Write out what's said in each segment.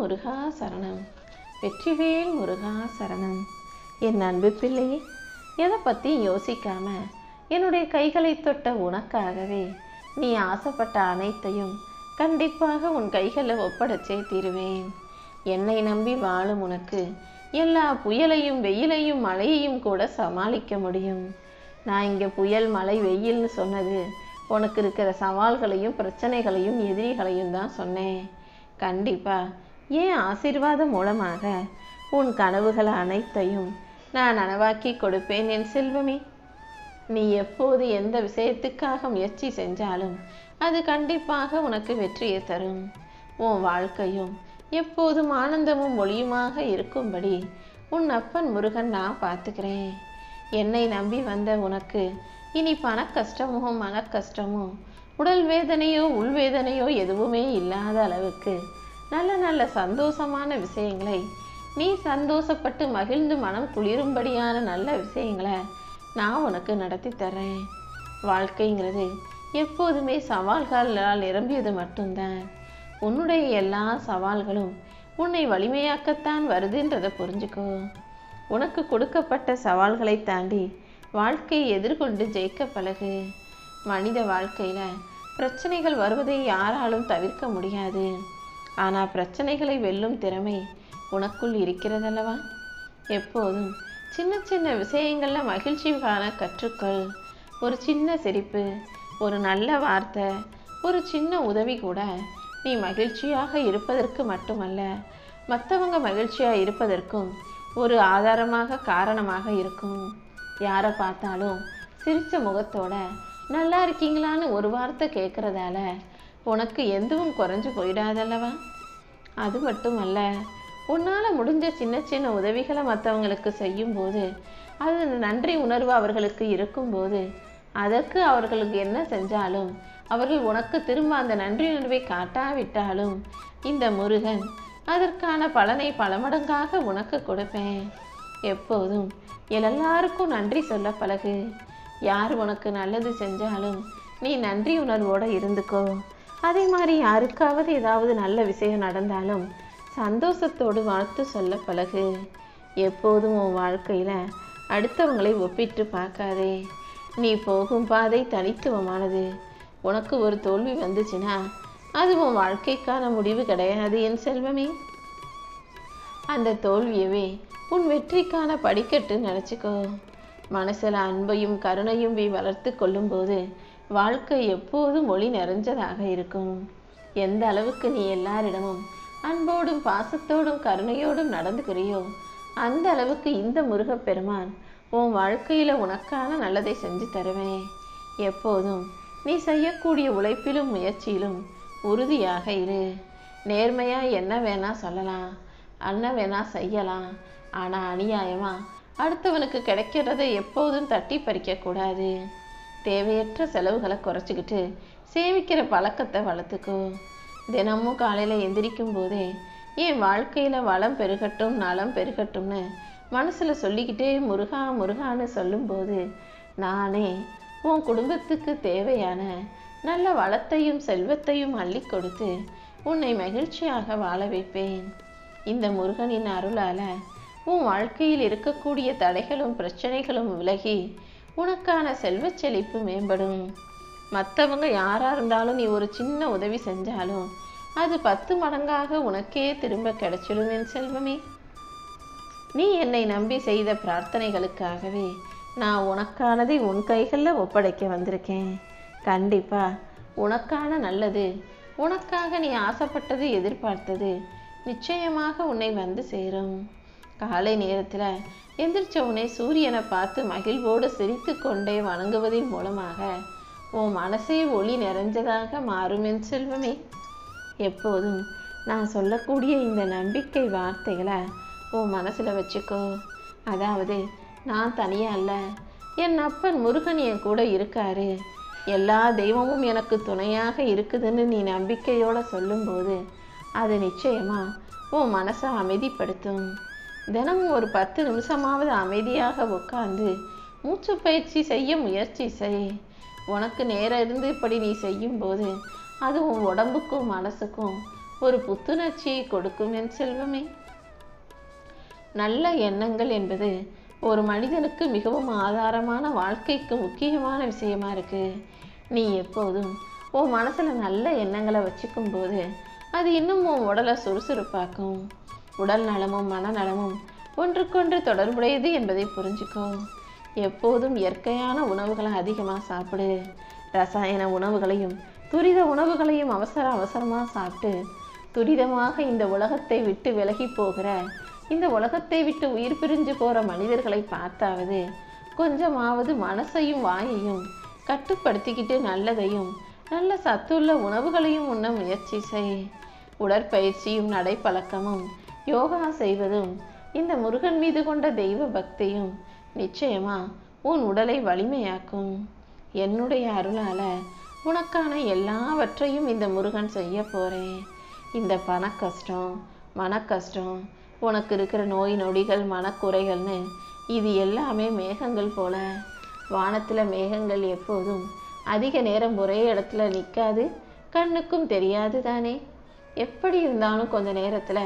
முருகா சரணம். வெற்றிவேல் முருகா சரணம். என் அன்பு பிள்ளையே எதை பற்றி யோசிக்காம என்னுடைய கைகளை தொட்ட உனக்காகவே நீ ஆசைப்பட்ட அனைத்தையும் கண்டிப்பாக உன் கைகளில் ஒப்படைச்சே தீருவேன். என்னை நம்பி வாழும் உனக்கு எல்லா புயலையும் வெயிலையும் மழையையும் கூட சமாளிக்க முடியும். நான் இங்கே புயல் மழை வெயில்னு சொன்னது உனக்கு இருக்கிற சவால்களையும் பிரச்சனைகளையும் எதிரிகளையும் தான் சொன்னேன். கண்டிப்பாக ஏன் ஆசீர்வாதம் மூலமாக உன் கனவுகள் அனைத்தையும் நான் நனவாக்கி கொடுப்பேன் என் செல்வமே? நீ எப்போது எந்த விஷயத்துக்காக முயற்சி செஞ்சாலும் அது கண்டிப்பாக உனக்கு வெற்றியை தரும். உன் வாழ்க்கையும் எப்போதும் ஆனந்தமும் ஒளியுமாக இருக்கும்படி உன் அப்பன் முருகன் நான் பார்த்துக்கிறேன். என்னை நம்பி வந்த உனக்கு இனி பண கஷ்டமோ மன கஷ்டமோ உடல் வேதனையோ உள்வேதனையோ எதுவுமே இல்லாத அளவுக்கு நல்ல நல்ல சந்தோஷமான விஷயங்களை. நீ சந்தோஷப்பட்டு மகிழ்ந்து மனம் குளிரும்படியான நல்ல விஷயங்களை நான் உனக்கு நடத்தி தர்றேன். வாழ்க்கைங்கிறது எப்போதுமே சவால்களால் நிரம்பியது மட்டும்தான். உன்னுடைய எல்லா சவால்களும் உன்னை வலிமையாக்கத்தான் வருதுன்றதை புரிஞ்சுக்கோ. உனக்கு கொடுக்கப்பட்ட சவால்களை தாண்டி வாழ்க்கையை எதிர்கொண்டு ஜெயிக்க பழகு. மனித வாழ்க்கையில் பிரச்சனைகள் வருவதை யாராலும் தவிர்க்க முடியாது. ஆனால் பிரச்சனைகளை வெல்லும் திறமை உனக்குள் இருக்கிறதல்லவா? எப்போதும் சின்ன சின்ன விஷயங்களில் மகிழ்ச்சி காண கற்றுக்கள். ஒரு சின்ன சிரிப்பு ஒரு நல்ல வார்த்தை ஒரு சின்ன உதவி கூட நீ மகிழ்ச்சியாக இருப்பதற்கு மட்டுமல்ல மற்றவங்க மகிழ்ச்சியாக இருப்பதற்கும் ஒரு ஆதாரமாக காரணமாக இருக்கும். யாரை பார்த்தாலும் சிரித்த முகத்தோட நல்லா இருக்கீங்களான்னு ஒரு வார்த்தை கேட்குறதால உனக்கு எதுவும் குறைஞ்சு போயிடாதல்லவா? அது மட்டுமல்ல உன்னால் முடிஞ்ச சின்ன சின்ன உதவிகளை மற்றவங்களுக்கு செய்யும்போது அது நன்றி உணர்வு அவர்களுக்கு இருக்கும்போது அதற்கு அவர்களுக்கு என்ன செஞ்சாலும் அவர்கள் உனக்கு திரும்ப அந்த நன்றி உணர்வை காட்டாவிட்டாலும் இந்த முருகன் அதற்கான பலனை பல மடங்காக உனக்கு கொடுப்பேன். எப்போதும் எல்லாருக்கும் நன்றி சொல்ல பழகு. யார் உனக்கு நல்லது செஞ்சாலும் நீ நன்றி உணர்வோடு இருந்துக்கோ. அதே மாதிரி யாருக்காவது ஏதாவது நல்ல விஷயம் நடந்தாலும் சந்தோஷத்தோடு வாழ்த்து சொல்ல பழகு. எப்போதும் உன் வாழ்க்கையில் அடுத்தவங்களை ஒப்பிட்டு பார்க்காதே. நீ போகும் பாதை தனித்துவமானது. உனக்கு ஒரு தோல்வி வந்துச்சுன்னா அது உன் வாழ்க்கைக்கான முடிவு கிடையாது என் செல்வமே. அந்த தோல்வியவே உன் வெற்றிக்கான படிக்கட்டு நினச்சிக்கோ. மனசில் அன்பையும் கருணையும் நீ வளர்த்து கொள்ளும்போது வாழ்க்கை எப்போதும் ஒளி நிறைஞ்சதாக இருக்கும். எந்த அளவுக்கு நீ எல்லாரிடமும் அன்போடும் பாசத்தோடும் கருணையோடும் நடந்துக்கிறியோ அந்த அளவுக்கு இந்த முருகப்பெருமான் உன் வாழ்க்கையில் உனக்கான நல்லதை செஞ்சு தருவேன் எப்போதும் நீ செய்யக்கூடிய உழைப்பிலும் முயற்சியிலும் உறுதியாக இரு. நேர்மையா என்ன வேணா சொல்லலாம் என்ன வேணா செய்யலாம். ஆனால் அநியாயமா அடுத்தவனுக்கு கிடைக்கிறதை எப்போதும் தட்டி பறிக்கக்கூடாது தேவையற்ற செலவுகளை குறைச்சிக்கிட்டு சேமிக்கிற பழக்கத்தை வளர்த்துக்கோ. தினமும் காலையில் எந்திரிக்கும் போதே என் வாழ்க்கையில் வளம் பெருகட்டும் நலம் பெருகட்டும்னு மனசில் சொல்லிக்கிட்டே முருகா முருகான்னு சொல்லும்போது நானே உன் குடும்பத்துக்கு தேவையான நல்ல வளத்தையும் செல்வத்தையும் அள்ளி கொடுத்து உன்னை மகிழ்ச்சியாக வாழ வைப்பேன். இந்த முருகனின் அருளால் உன் வாழ்க்கையில் இருக்கக்கூடிய தடைகளும் பிரச்சனைகளும் விலகி உனக்கான செல்வ செழிப்பு மேம்படும். மற்றவங்க யாராக இருந்தாலும் நீ ஒரு சின்ன உதவி செஞ்சாலும் அது பத்து மடங்காக உனக்கே திரும்ப கிடைச்சிடும் என் செல்வமே. நீ என்னை நம்பி செய்த பிரார்த்தனைகளுக்காகவே நான் உனக்கானதை உன் கைகளில் ஒப்படைக்க வந்திருக்கேன். கண்டிப்பா உனக்கான நல்லது உனக்காக நீ ஆசைப்பட்டது எதிர்பார்த்தது நிச்சயமாக உன்னை வந்து சேரும். காலை நேரத்தில் எந்திரிச்ச உன்னை சூரியனை பார்த்து மகிழ்வோடு சிரித்து கொண்டே வணங்குவதன் மூலமாக உன் மனசே ஒளி நிறைஞ்சதாக மாறும் என் செல்வமே. எப்போதும் நான் சொல்லக்கூடிய இந்த நம்பிக்கை வார்த்தைகளை உன் மனசில் வச்சுக்கோ. அதாவது நான் தனியாக அல்ல என் அப்பன் முருகன் என் கூட இருக்காரு. எல்லா தெய்வமும் எனக்கு துணையாக இருக்குதுன்னு நீ நம்பிக்கையோடு சொல்லும்போது அது நிச்சயமாக உன் மனசை அமைதிப்படுத்தும். தினமும் ஒரு பத்து நிமிஷமாவது அமைதியாக உட்கார்ந்து மூச்சு பயிற்சி செய்ய முயற்சி செய். உனக்கு நேரம் இருந்து இப்படி நீ செய்யும்போது அது உன் உடம்புக்கும் மனசுக்கும் ஒரு புத்துணர்ச்சியை கொடுக்கும் என் செல்வமே. நல்ல எண்ணங்கள் என்பது ஒரு மனிதனுக்கு மிகவும் ஆதாரமான வாழ்க்கைக்கு முக்கியமான விஷயமா இருக்கு. நீ எப்போதும் உன் மனசுல நல்ல எண்ணங்களை வச்சுக்கும் போது அது இன்னும் உன் உடலை சுறுசுறுப்பாக்கும். உடல் நலமும் மனநலமும் ஒன்றுக்கொன்று தொடர்புடையது என்பதை புரிஞ்சுக்கோ. எப்போதும் இயற்கையான உணவுகளை அதிகமாக சாப்பிடு. ரசாயன உணவுகளையும் துரித உணவுகளையும் அவசர அவசரமாக சாப்பிட்டு துரிதமாக இந்த உலகத்தை விட்டு விலகி போகிற இந்த உலகத்தை விட்டு உயிர் பிரிஞ்சு போகிற மனிதர்களை பார்த்தாவது கொஞ்சமாவது மனசையும் வாயையும் கட்டுப்படுத்திக்கிட்டு நல்லதையும் நல்ல சத்துள்ள உணவுகளையும் உண்ண முயற்சி செய். உடற்பயிற்சியும் நடைப்பழக்கமும் யோகா செய்வதும் இந்த முருகன் மீது கொண்ட தெய்வ பக்தியும் நிச்சயமா உன் உடலை வலிமையாக்கும். என்னுடைய அருளால உனக்கான எல்லாவற்றையும் இந்த முருகன் செய்ய போறேன் இந்த பண கஷ்டம் மன கஷ்டம் உனக்கு இருக்கிற நோய் நொடிகள் மனக்குறைகள்னு இது எல்லாமே மேகங்கள் போல. வானத்தில் மேகங்கள் எப்போதும் அதிக நேரம் ஒரே இடத்துல நிற்காது கண்ணுக்கும் தெரியாது தானே. எப்படி இருந்தாலும் கொஞ்ச நேரத்தில்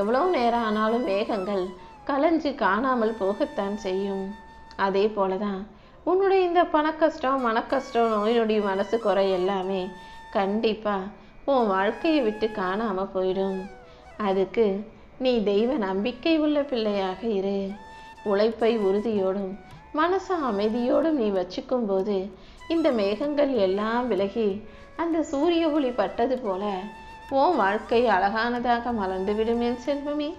எவ்வளோ நேரம் ஆனாலும் மேகங்கள் கலைஞ்சு காணாமல் போகத்தான் செய்யும். அதே போல தான் உன்னுடைய இந்த பணக்கஷ்டம் மனக்கஷ்டம் நோய் நொடி மனசு குறை எல்லாமே கண்டிப்பாக உன் வாழ்க்கையை விட்டு காணாமல் போயிடும். அதுக்கு நீ தெய்வ நம்பிக்கை உள்ள பிள்ளையாக இரு. உழைப்பை உறுதியோடும் மனச அமைதியோடும் நீ வச்சுக்கும் போது இந்த மேகங்கள் எல்லாம் விலகி அந்த சூரிய ஒளி பட்டது போல உன் வாழ்க்கை அழகானதாக மலர்ந்து விடுமே செல்வமே.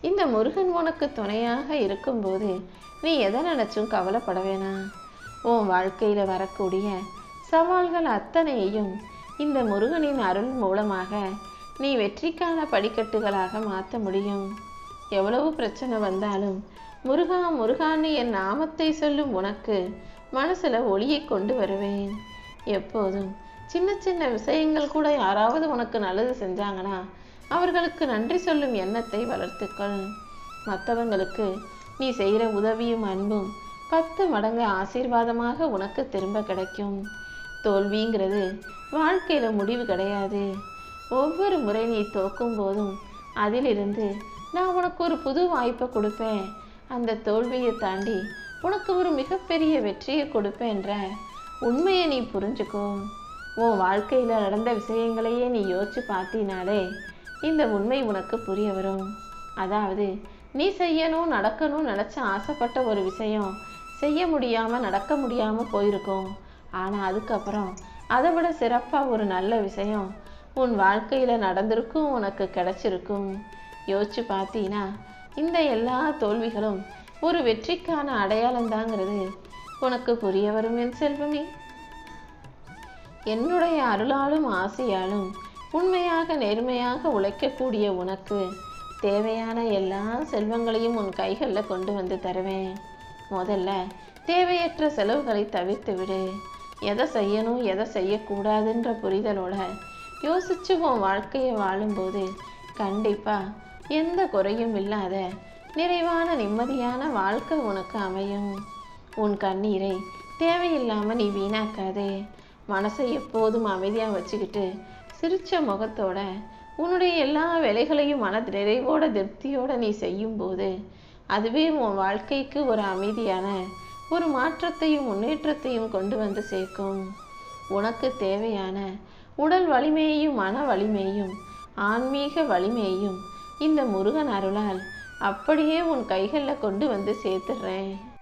இந்த முருகன் உனக்கு துணையாக இருக்கும்போது நீ எதை நினைச்சும் கவலைப்பட வேணாம் உன் வாழ்க்கையில் வரக்கூடிய சவால்கள் அத்தனையையும் இந்த முருகனின் அருள் மூலமாக நீ வெற்றிக்கான படிக்கட்டுகளாக மாற்ற முடியும். எவ்வளவு பிரச்சனை வந்தாலும் முருகா முருகான்னு என் நாமத்தை சொல்லும் உனக்கு மனசில் ஒளியை கொண்டு வருவேன். எப்போதும் சின்ன சின்ன விஷயங்கள் கூட யாராவது உனக்கு நல்லது செஞ்சாங்கன்னா அவர்களுக்கு நன்றி சொல்லும் எண்ணத்தை வளர்த்துக்கொள். மற்றவங்களுக்கு நீ செய்கிற உதவியும் அன்பும் பத்து மடங்கு ஆசீர்வாதமாக உனக்கு திரும்ப கிடைக்கும். தோல்விங்கிறது வாழ்க்கையில் முடிவு கிடையாது. ஒவ்வொரு முறை நீ தோக்கும் போதும் அதிலிருந்து நான் உனக்கு ஒரு புது வாய்ப்பை கொடுப்பேன். அந்த தோல்வியை தாண்டி உனக்கு ஒரு மிகப்பெரிய வெற்றியை கொடுப்பேன்ற உண்மையை நீ புரிஞ்சுக்கோ. உன் வாழ்க்கையில் நடந்த விஷயங்களையே நீ யோசிச்சு பார்த்தினாலே இந்த உண்மை உனக்கு புரிய வரும். அதாவது நீ செய்யணும் நடக்கணும் நினச்ச ஆசைப்பட்ட ஒரு விஷயம் செய்ய முடியாமல் நடக்க முடியாமல் போயிருக்கும். ஆனால் அதுக்கப்புறம் அதை விட சிறப்பாக ஒரு நல்ல விஷயம் உன் வாழ்க்கையில் நடந்திருக்கும் உனக்கு கிடைச்சிருக்கும். யோசிச்சு பார்த்தீங்கன்னா இந்த எல்லா தோல்விகளும் ஒரு வெற்றிக்கான அடையாளம் தாங்கிறது உனக்கு புரிய வரும் என் செல்வமே. என்னுடைய அருளாலும் ஆசையாலும் உண்மையாக நேர்மையாக உழைக்கக்கூடிய உனக்கு தேவையான எல்லா செல்வங்களையும் உன் கைகளில் கொண்டு வந்து தருவேன். முதல்ல தேவையற்ற செலவுகளை தவிர்த்து விடு. எதை செய்யணும் எதை செய்யக்கூடாதுன்ற புரிதலோட யோசிச்சு உன் வாழ்க்கையை வாழும்போது கண்டிப்பாக எந்த குறையும் இல்லாத நிறைவான நிம்மதியான வாழ்க்கை உனக்கு அமையும். உன் கண்ணீரை தேவையில்லாமல் நீ வீணாக்காதே. மனசை எப்போதும் அமைதியாக வச்சுக்கிட்டு சிரித்த முகத்தோட உன்னுடைய எல்லா வேலைகளையும் மன நிறைவோட திருப்தியோட நீ செய்யும்போது அதுவே உன் வாழ்க்கைக்கு ஒரு அமைதியான ஒரு மாற்றத்தையும் முன்னேற்றத்தையும் கொண்டு வந்து சேர்க்கும். உனக்கு தேவையான உடல் வலிமையையும் மன வலிமையும் ஆன்மீக வலிமையையும் இந்த முருகன் அருளால் அப்படியே உன் கைகளில் கொண்டு வந்து சேர்த்துடுறேன்.